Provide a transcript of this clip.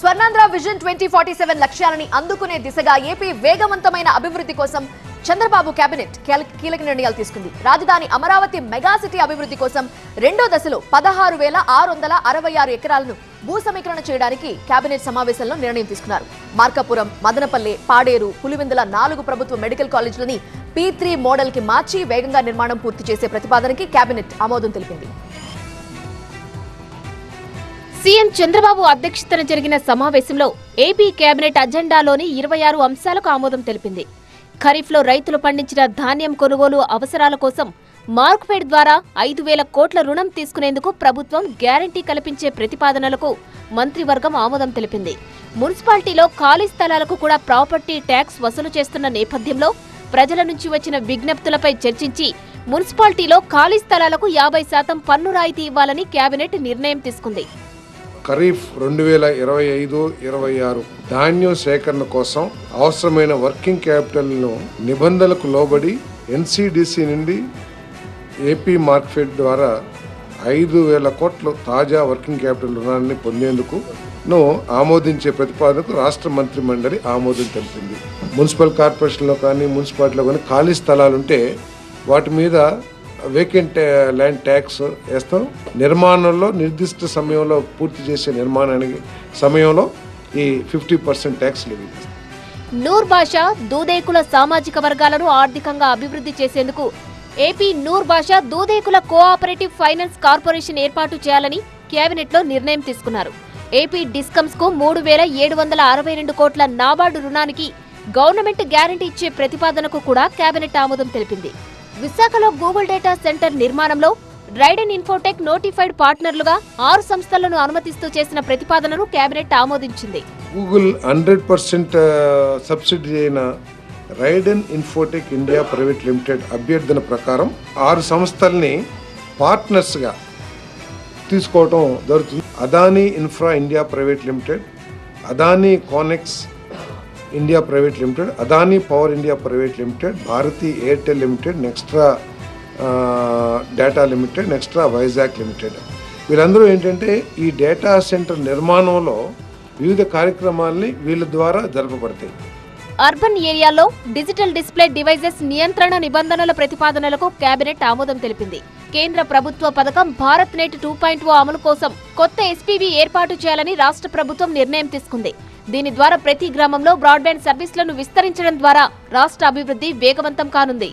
Swarnandhra vision twenty forty seven లక్ష్యాలని అందుకునే దిశగా AP వేగవంతమైన అభివృద్ధి కోసం చంద్రబాబు కేబినెట్ కీలక నిర్ణయాలు తీసుకుంది. రాజధాని అమరావతి మెగా సిటీ అభివృద్ధి కోసం రెండో దశలో పదహారు వేల ఆరు వందల అరవై ఆరు ఎకరాలను భూ సమీకరణ చేయడానికి కేబినెట్ సమావేశంలో నిర్ణయం తీసుకున్నారు. మార్కాపురం మదనపల్లె పాడేరు పులివెందుల నాలుగు ప్రభుత్వ మెడికల్ కాలేజీలని పీ త్రీ మోడల్కి మార్చి వేగంగా నిర్మాణం పూర్తి చేసే ప్రతిపాదనకి కేబినెట్ ఆమోదం తెలిపింది. సీఎం చంద్రబాబు అధ్యక్షతన జరిగిన సమావేశంలో ఏపీ కేబినెట్ అజెండాలోని ఇరవై ఆరు అంశాలకు ఆమోదం తెలిపింది. ఖరీఫ్లో రైతులు పండించిన ధాన్యం కొనుగోలు అవసరాల కోసం మార్క్ఫెడ్ ద్వారా ఐదు వేల కోట్ల రుణం తీసుకునేందుకు ప్రభుత్వం గ్యారంటీ కల్పించే ప్రతిపాదనలకు మంత్రివర్గం ఆమోదం తెలిపింది. మున్సిపాలిటీలో ఖాళీ స్థలాలకు కూడా ప్రాపర్టీ ట్యాక్స్ వసూలు చేస్తున్న నేపథ్యంలో ప్రజల నుంచి వచ్చిన విజ్ఞప్తులపై చర్చించి మున్సిపాలిటీలో ఖాళీ స్థలాలకు యాభై శాతం పన్ను రాయితీ ఇవ్వాలని కేబినెట్ నిర్ణయం తీసుకుంది. ఖరీఫ్ రెండు వేల ఇరవై ఐదు ఇరవై ఆరు ధాన్యం సేకరణ కోసం అవసరమైన వర్కింగ్ క్యాపిటల్ను నిబంధనలకు లోబడి ఎన్సిడిసి నుండి ఏపీ మార్కెట్ ద్వారా ఐదు వేల కోట్ల తాజా వర్కింగ్ క్యాపిటల్ రుణాన్ని పొందేందుకు ను ఆమోదించే ప్రతిపాదనకు రాష్ట్ర మంత్రి మండలి ఆమోదం తెలిపింది. మున్సిపల్ కార్పొరేషన్లో కానీ మున్సిపాలిటీలో కానీ ఖాళీ స్థలాలుంటే వాటి మీద వేకెంట్ ల్యాండ్ ట్యాక్స్ వేస్తాం. నిర్మాణంలో నిర్దిష్ట సమయంలో పూర్తి చేసే నిర్మాణానికి సమయంలో ఈ ఫిఫ్టీ పర్సెంట్ ట్యాక్స్ లెవీ చేస్తాం నూర్ బాషా దూదేకుల సామాజిక వర్గాలను ఆర్థికంగా అభివృద్ధి చేసేందుకు AP Noor Basha Dudekula cooperative finance corporation ఏర్పాటు చేయాలని కేబినెట్లో నిర్ణయం తీసుకున్నారు. ఏపీ డిస్కమ్స్కు మూడు వేల ఏడు వందల అరవై రెండు కోట్ల నాబార్డు రుణానికి గవర్నమెంట్ గ్యారంటీ ఇచ్చే ప్రతిపాదనకు కూడా కేబినెట్ ఆమోదం తెలిపింది. విశాఖలో గూగుల్ డేటా సెంటర్ నిర్మాణంలో రైడెన్ ఇన్ఫోటెక్ నోటిఫైడ్ పార్ట్నర్లుగా ఆరు సంస్థలను అనుమతిస్తూ చేసిన ప్రతిపాదనను కేబినెట్ ఆమోదించింది. గూగుల్ హండ్రెడ్ పర్సెంట్ సబ్సిడీ అయిన Raiden Infotech India Private Limited అభ్యర్థన ప్రకారం ఆరు సంస్థల్ని పార్ట్నర్స్గా తీసుకోవటం జరుగుతుంది. Adani Infra India Private Limited Adani ConneX India Private Limited Adani Power India Private Limited Bharti Airtel Limited Nextra Data Limited Nextra Vizag Limited వీళ్ళందరూ ఏంటంటే ఈ డేటా సెంటర్ నిర్మాణంలో వివిధ కార్యక్రమాల్ని వీళ్ళ ద్వారా జరపబడతాయి. అర్బన్ ఏరియాలో డిజిటల్ డిస్ప్లే డివైజెస్ నియంత్రణ నిబంధనల ప్రతిపాదనలకు కేబినెట్ ఆమోదం తెలిపింది. కేంద్ర ప్రభుత్వ పథకం Bharat net two point O అమలు కోసం కొత్త ఎస్పీవీ ఏర్పాటు చేయాలని రాష్ట్ర ప్రభుత్వం నిర్ణయం తీసుకుంది. దీని ద్వారా ప్రతి గ్రామంలో బ్రాడ్బ్యాండ్ సర్వీసులను విస్తరించడం ద్వారా రాష్ట్ర అభివృద్ధి వేగవంతం కానుంది.